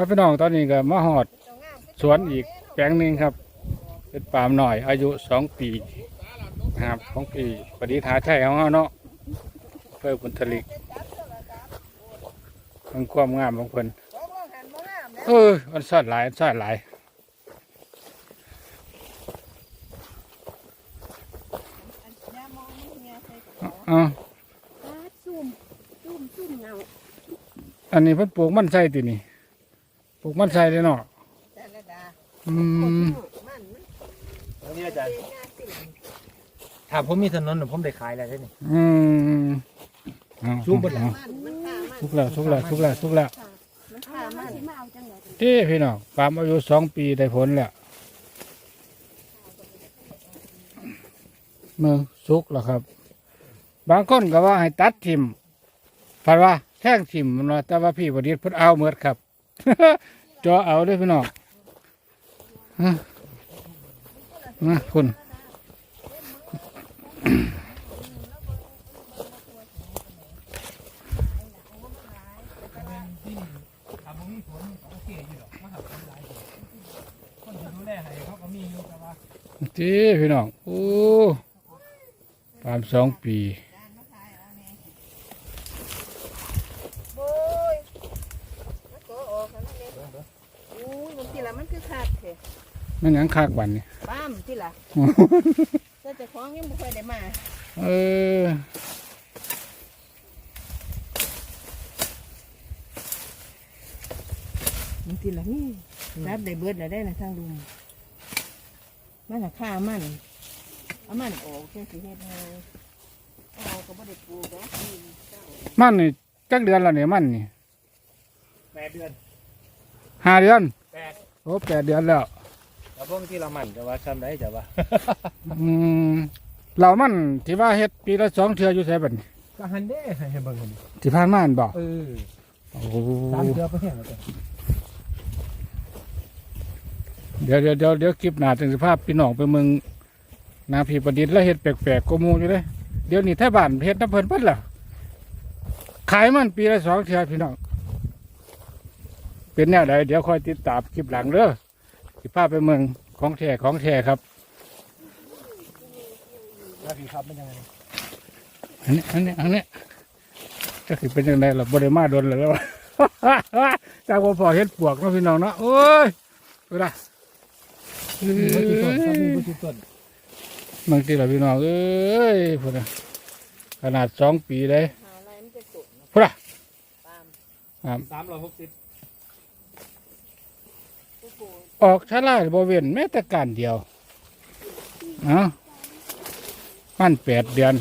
ครับพี่น้องตอนนี้ก็มาหอดสวนอีกแปลงหนึ่งครับ เป็นปาล์มหน่อย อายุสองปีนะครับของปีปฏิทาใช่ของเขาเนาะเพื่อผลผลิตมันความงามของเพิ่นเออมันสอดหลายมันสอดหลายเอ๋อซุ่มซุ่มซุ่มเงาอันนี้เพิ่นปลูกมันใส่ตินี่ ปลูกมันใส่เลยเนาะแต่ละดาอืมมันมันแล้วนี่อาจารย์เป็นงาสิถ้าผมมีถนนน่ะผมได้ขายแล้วได้นี่อืมเอาซุ่มเบิดแล้ว มันมันฆ่ามันทุกแล้วทุกแล้วทุกแล้วทุกแล้วมันฆ่ามัน มาเอาจังเลยที่พี่น้องปาล์มอายุสองปีได้ผลแล้วเมืองสุกแล้วครับ บางคนก็ว่าให้ตัดทิมฝันว่าแท่งทิมมันว่าแต่ว่าพี่ประดิษฐ์เพิ่นเอาเมือดครับ จอเอาเด้วยพี่น้องฮะนะคุณถ้าผมมีสวนโอเคอยู่ดอกมาหาคนหลายคนคนที่ดูแลให้เขาก็มีอยู่แต่ว่าที่พี่น้อง โอ้ปาล์มสองปี โอ้ยมันก็ออกแล้วนั่นเองอู้ยบางทีละมัน คือขาดเถอะมันหยังคากบันนี่ป้ามที่ละแต่เจ้าของยังไม่เคยได้มาเออบางทีละนี่รับได้เบิดแล้วได้นะทางลุงมันน่ะฆ่ามันเอามันออกแค่สิเฮ็ดให้เอาก็บ่ได้ปลูกแล้วนี่เจ้ามันนี่จักเดือนแล้วเนี่ยมันนี่แปดเดือนห้าเดือนแปด โอ้แปดเดือนแล้วแล้วพวกที่เรามันจะว่าซ้ำได้จะว่า อืมเรามันที่ว่าเฮ็ดปีละสองเทื่ออยู่ใช่บัดนี้ก็หันเด้ให้ให้เบิ่งคนนี้ที่ผ่านมาอันบอกเออโอ้สามเดือนไปแห้งแล้วจ้ะเดี๋ยวเดี๋ยวเดี๋ยวเดี๋ยวคลิปหน้าถึงสภาพพี่น้องไปเมืองนาพีประดิษฐ์แล้วเฮ็ดแปลกๆก็มูอยู่เลยเดี๋ยวนี้แท้บ้านเฮ็ดน้ำเพิ่นเพิ่นล่ะขายมันปีละสองเทื่อพี่น้อง เป็นแนวใดเดี๋ยวคอยติดตามคลิปหลังเด้อสิพาไปเมืองของแท้ของแท้ครับแล้วพี่ครับเป็นยังไงอันนี้อันนี้อันนี้จะคือเป็นยังไงล่ะบริมาโดนเลยแล้วจากว่าพอเฮ็ดปวกเนาะพี่น้องเนาะโอ้ยดูนะมีวัตถุต้นครับมีวัตถุต้นบางทีล่ะพี่น้องเอ้ยพูดนะขนาดสองปีเลยหาอะไรมันจะสุกพูดนะตามครับสามร้อยหกสิบ ผู้ปลูก ออกชะล่าบริเวณแม้แต่การเดียวนะมันแปดเดือน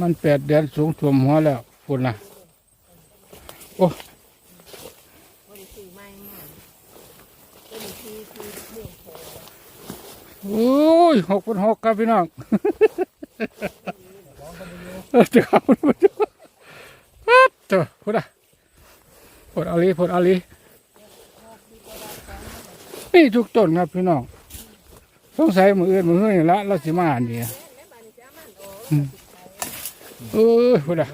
มันแปดเดือนสูงท่วมหัวแล้วพูดนะบริสีไม้มันเป็นทีทีเรื่องโอ้ยหกพันหกครับพี่น้องเจ้ามันมาเจ้าเจ้าพูดอะพูดเอาลีพูดเอาลี นี่ทุกต้นครับพี่น้องสงสัยมืออื่นมือเฮือนละเราสิมาอันเดียเออพูดอะ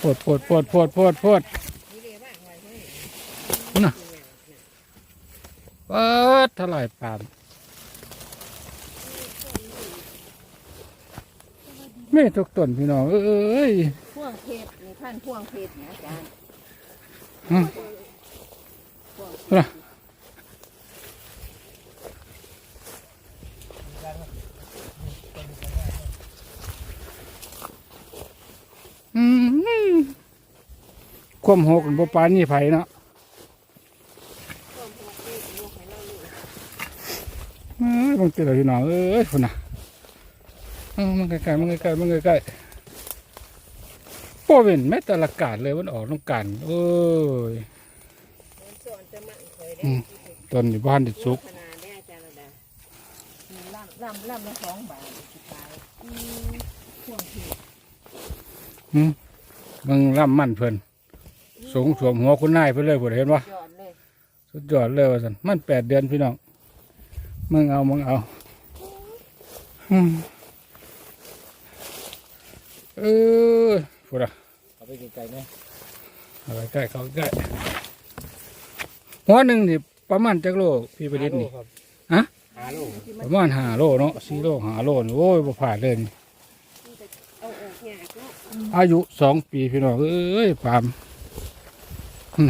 ปวดปวดปวดปวดปวดปวดน่ะเปิดเท่าไหร่ปามไม่ทุกต้นพี่น้องเอ้ยพ่วงเพชรนี่ท่านพ่วงเพชรนะอาจารย์ อืมนะอืมความหกบ่ปานนี่ไผเนาะเพชรลูกให้เราลูกเอ้ยบางทีเราพี่น้องเอ้ยพุ่นน่ะมันใกล้ๆมันใกล้ๆมันใกล้ๆ บ่เว้นแม้แต่ละกาดเลยมันออกน้ำกันโอ้ยมันสอนจะมั่นเคยได้อืมต้นนี่บ้านติดสุกขนาดได้อาจารย์ระดามีล่ำล่ำล่ำละสองบาทสุดท้ายอืมพ่วงเพชรมึงร่ำมั่นเพิ่นสูงสวมหัวคุณนายเพิ่นเลยพุ่นเห็นปะยอดเลยสุดยอดเลยว่าสันมันแปดเดือนพี่น้องมึงเอามึงเอาอืมเออ พุ่นอะเอาไปไกลๆนะเอาไปใกล้เขาใกล้หัวหนึ่งนี่ประมาณจักโลพี่ประดิษฐ์นี่ครับฮะหาโลประมาณห้าโลเนาะสี่โลห้าโลนี่โอ้ยบ่ผ่านเลยนี่เอาออกยากเนาะอายุสองปีพี่น้องเอ้ยปาล์ม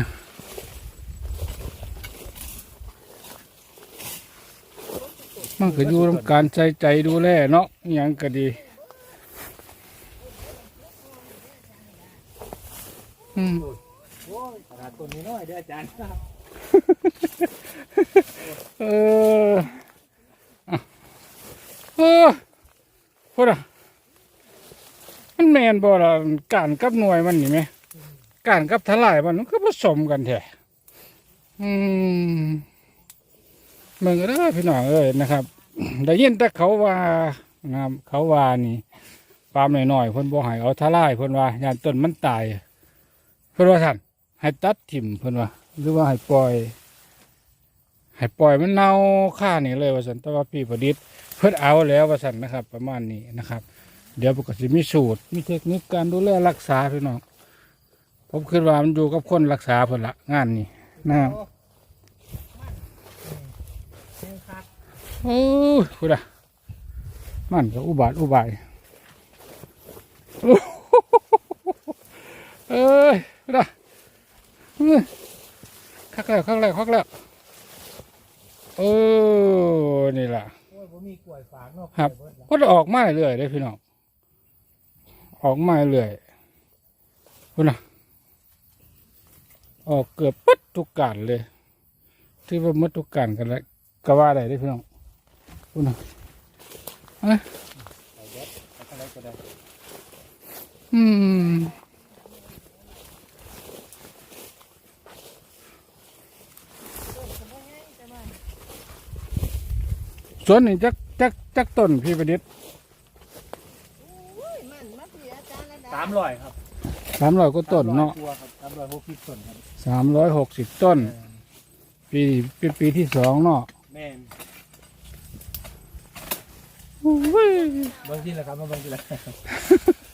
น่ะมันก็อยู่ทำการใจใจดูแลเนาะอหยังก็ดี อืมโอ้ยขนาดต้นนี้น้อยเด้ออาจารย์เอออะเออพูดอะมันแมนบ่ล่ะการกับหน่วยมันนี่ไหมการกับทลายมันมันก็ผสมกันแท้อืมมึงก็ได้อพี่น้องเอ้ยนะครับได้ยินแต่เขาว่านะครับเขาว่านี่ปาล์มหน่อยๆเพิ่นบ่ให้เอาทลายเพิ่นว่าย่านต้นมันตาย เพิ่นว่าท่านให้ตัดถิ่มเพิ่นว่า หรือว่าให้ปล่อยให้ปล่อยมันเน่าค่านี่เลยว่าสันแต่ว่าพี่ประดิษฐ์เพิ่นเอาแล้วว่าสันนะครับ ประมาณนี้นะครับ เดี๋ยวปกติมีสูตร มีเทคนิคการดูแลรักษาพี่น้องผมคิดว่ามันอยู่กับคนรักษาเพิ่นละงานนี้นะครับโอ้คุณอะมันก็อุบาทอุบายเอ้ย คุณอะเอ้ยคักแล้วคักแล้วคักแล้วเออนี่ล่ะโอ้ยผมมีกล้วยฝากเนาะครับกล้วยเดละก็จะออกมาเรื่อยๆเลยพี่น้องออกมาเรื่อยคุณนะออกเกือบปัดทุกการเลย ที่ว่าหมดทุกการกันแล้วก็ว่าได้เลยพี่น้องคุณนะเอาเด็ดเอาเท่าไหรก็ได้อืม ส่วนนี้จักจักจักต้นพี่ประดิษฐ์อุ้ยมันมาเสียอาจารย์ระดับสามร้อยครับสามร้อยกว่าต้นเนาะสมร้อยตัวครับสามร้อยหกสิบต้นครับสามร้อยหกสิบต้น ปีเป็นปีที่สองเนาะแม่นอุ้ยเบิ่งที่ละครับมาเบิ่งที่ละ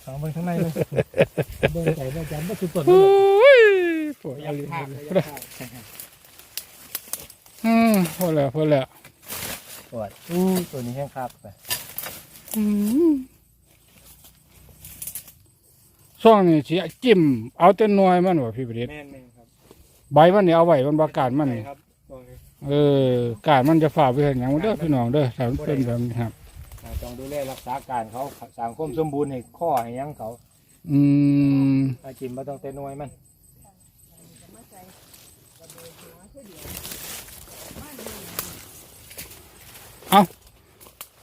สองเบิ่งข้างในเลยเบิ่งใจอาจารย์ว่าสุดต้นโอ้ยปวดพอะยายามไรภาคพเลยยายามภาคอืมพอแล้วพอแล้ว ปวดอู้ตัวนี้แห้งครับไปอืมซ่องนี่สิจิ้มเอาแต่หน่วยมันวะพี่ประดิษฐ์แม่นแม่นครับใบมันนี่เอาไว้มันบากาศมันนี่ ใช่ครับตรงนี้เออกาดมันจะฝ่าไปเห็นอย่างเด้อพี่น้องเด้อถ้ามันเป็นแบบนี้ครับ อ่าต้องดูแลรักษาการเขาสังคมสมบูรณ์ให้ข้อให้หยังเขาอืมอาจิมมาต้องเต้นน้อยมัน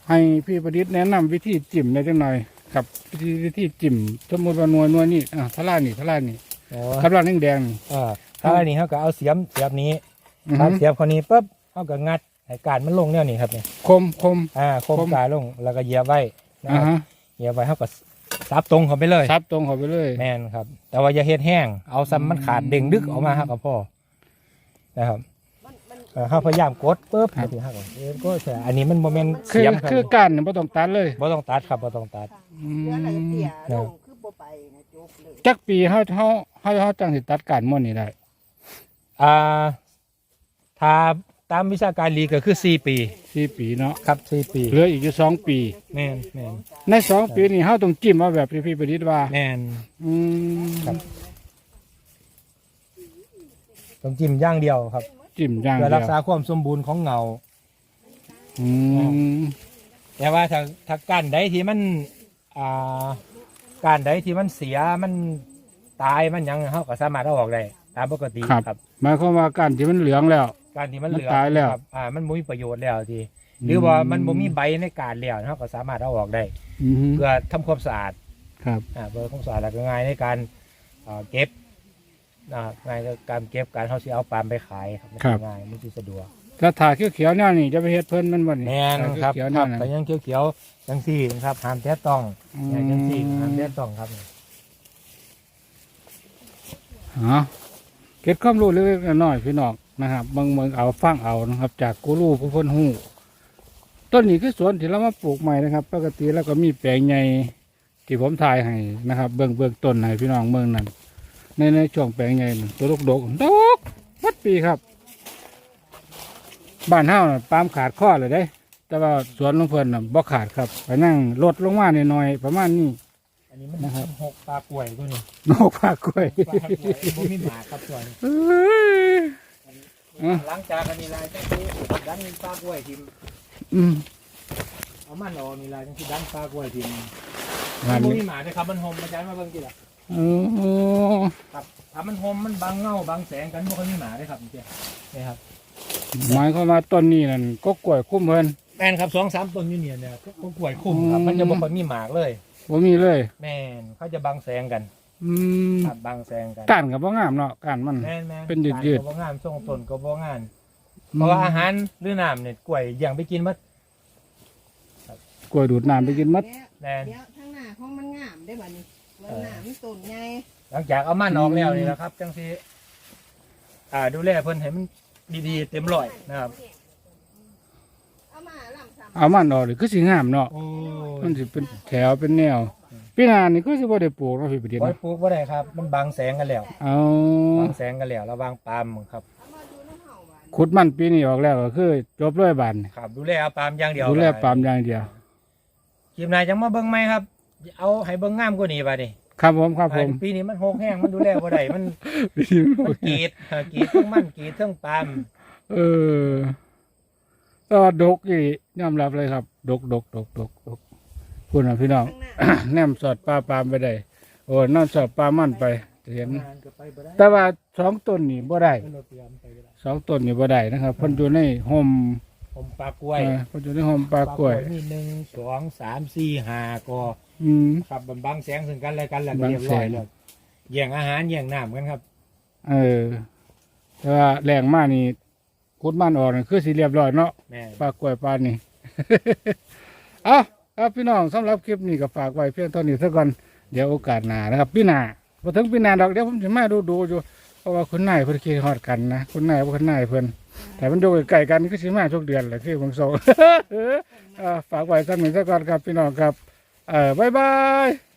ให้พี่ประดิษฐ์แนะนำวิธีจิ้มได้จังหน่อยครับวิธีวิธีจิ้มสมมติว่าหน่วยหน่วยนี่อะทลายนี่ทลายนี่อ๋อครับล่างแดงๆนี่อ่าถ้าอันนี้เขาก็เอาเสียมเสียบนี้อือครัฮึบเสียบคนนี้ปุ๊บเขาก็งัดให้การมันลงเนี่ยนี่ครับนี่คมคมอ่าโคมคมกาลงแล้วก็เหยียบไว้นะอ่าครับฮะเหยียบไว้เขาก็ซับตรงเขาไปเลยซับตรงเข้าไปเลย แม่นครับ แต่ว่าอย่าเฮ็ดแห้ง เอาซ้ำมันขาดเด้งดึกออกมาครับก็พอนะครับมันมัน เออเขาพยายามกดปุ๊บเดี๋ยวเขาก็เอ็นก็แต่อันนี้มันโมเมนต์คือเสียมครับคือการเนี่ยไม่ต้องตัดเลยบ่ต้องตัดครับบ่ต้องตัด อืเสืออะไรเตี้ยครัลบงคือบ่ไปนะจบเลยจักปีเขาเขาเขาเขาจังสิตัดการม่วนนี่ได้อ่าถ้าตามวิชาการลีก็คือ 4 ปี สี่ปีเนาะครับ 4 ปีเหลืออีกอยู่สองปี แม่นแม่นในสองปีนี่เขาต้องจิ้มเอาแบบที่พี่ประดิษฐ์ว่า แม่น อืมครับ ต้องจิ้มอย่างเดียวครับ จิ้มอย่างเพื่อเดีรัยกวษาความสมบูรณ์ของเงา อืมแต่ว่าถ้าถ้าการใดที่มันอ่าการใดที่มันเสียมันตายมันหยังเขาก็สามารถเอาออกได้ตามปกติครับ หมายความว่าการที่มันเหลืองแล้ว การที่มันเหลือมันตายแล้ว ครับอ่ามันบ่มีประโยชน์แล้วทีหรือว่ามันบ่มีใบในการแล้วเขาก็สามารถเอาออกได้ อืมเพื่อทำความสะอาดครับ อ่าเพื่อความสะอาดแล้วก็ง่ายในการอ่าเก็บ อ่าง่ายในการเก็บการเขาสิเอาปาล์มไปขายครับมันสิง่ายมันสิสะดวกแล้วถ่าเขียวๆเนี่ยนี่จะไปเฮ็ดเพิ่นมันบ่นี่แน่นถ่าครับเขียวๆคเนี่รัยบนะแต่ยังเขียวๆจังซี่นะครับห้ามแตะต้องอย่างจังซี่ห้ามแตะต้องครับอ๋อเก็บความรู้เล็กๆน้อยๆพี่น้องนะครับเบิ่งเบิ่งเอาฟังเอานะครับ จากกูรูผู้เพ้นหูต้นนี้คือสวนที่เรามาปลูกใหม่นะครับ ปกติแล้วก็มีแปลงใหญ่ที่ผมถ่ายให้นะครับ เบื้องเบื้องต้นให้พี่น้องเมืองนั้น ในในช่วงแปลงใหญ่นั่นตัวดกดกดกวัดปีครับ บ้านเฮาน่ะปาล์มขาดข้อเลยเด้ แต่ว่าสวนลงเพิ่นน่ะบ่ขาดครับไปนั่งลดลงมาหน่อยๆประมาณนี้ อันนี้มันนะครับ หกปลากล้วยตัวนี้นกปลากล้วยปลากล้วยบ่มีหมาครับตัวนี้เอ้ย อะ หลังจากอันนี้ลายจังซี่ดันปลากล้วยทิมอืมเอามันออกนี่ลายจังซี่ดันปลากล้วยทิมงานบ่นี้มีหมาเด้อครับมันหอมอาจารย์มาเบิ่งกี่ล่ะ โอ้โหครับถ้ามันหอมมันบังเงาบังแสงกันบ่ค่อยมีหมาเด้อครับนี่นี่ครับหมายความว่าต้นนี้นั่นก็กล้วยคุ้มเพิ่น แม่นครับสองสามต้นอยู่เนี่ยเนี่ยก็กล้วยคุ้มครับอืม มันจะบ่ค่อยมีหมากเลย บ่มีเลย แม่นเขาจะบังแสงกันอืมครับบังแสงกันก้านก็บ่งามเนาะก้านมัน แม่นแม่นเป็นยืดๆ การก็บ่งามทรงต้นก็บ่งามเพราะว่าอาหารหรือน้ำเนี่ยกล้วยอย่างไปกินหมดกล้วยดูดน้ำไปกินหมัด แม่นเดี๋ยวทางหน้าของมันงามได้บัดนี้ ว่าหน้ามันต้นใหญ่หลังจากเอามันออกแล้วนี่นะครับ จังสิอ่าดูแลเพิ่นให้มันดีๆ เต็มร้อยนะครับเอามาลำซ้ำเอามันออกนี่คือสิงามเนาะโอ้มันสิเป็นแถวเป็นแนวพี่นานี่ก็สิบ่ได้ปลูกเนาะพี่ประเดี๋ยวไว้เนาะปลูกบ่ได้ครับ มันบังแสงกันแล้วเอาบังแสงกันแล้วระวังปาล์มครับเอามาดูน้ำเห่าหวานขุดมันปีนี้ออกแล้วก็คือจบเลยบานนี่ครับ ดูแลเอาปาล์มอย่างเดียวดูแลปาล์มอย่างเดียว คลิปหนายจังมาเบิ่งไหมครับ เอาให้เบิ่งงามกว่านี้บัดนี้ครับผมครับผม ปีนี้มันโหกแห้งมันดูแลบ่ได้มันมันกรีดเออกรีดทั้งมันกรีดทั้งปาล์มเออก็ดกอียอมรับเลยครับ ดกดกดกดกดกคุณนะพี่น้องข้างหน้าแนมสอดปลาปามไปได้โอ้นอนสอดปลามันไปเห็นงานก็ไปบ่ได้แต่ว่าสองต้นนี่บ่ได้มันบ่เตรียมไปก็ได้สองต้นนี่บ่ได้นะครับเพิ่นอยู่ในห่ม ผมปลากล้วยเอ่อเพิ่นอยู่ในห่มปลากล้วย มีหนึ่งสองสามสี่ห้าก็อืม ครับบบังแสงซึ่งกันและกันแล้วก็บังเรียบแสร้อยงแล้วแย่งอาหารแย่งน้ำกันครับเออ แต่ว่าแรงมากนี่คุดมันออกนี่คือสิเรียบร้อยเนาะ แม่ปลากล้วยปลานี่ เอาครับพี่น้องสำหรับคลิปนี้ก็ฝากไว้เพียงเท่านี้ซะก่อน เดี๋ยวโอกาสหน้านะครับพี่หน้าพอถึงพี่หน้าดอกเดี๋ยวผมจะมาดูดูๆอยู่ เพราะว่าคุณนายเพิ่นคิดฮอดกันนะ คุณนายว่าคุณนายเพิ่น แต่มันอยู่ใกล้ๆกันก็สิมาทุกเดือนแหละที่ผมส่งฝากไว้สักหนึ่งสักก่อนครับพี่น้องครับ เออบ๊ายบาย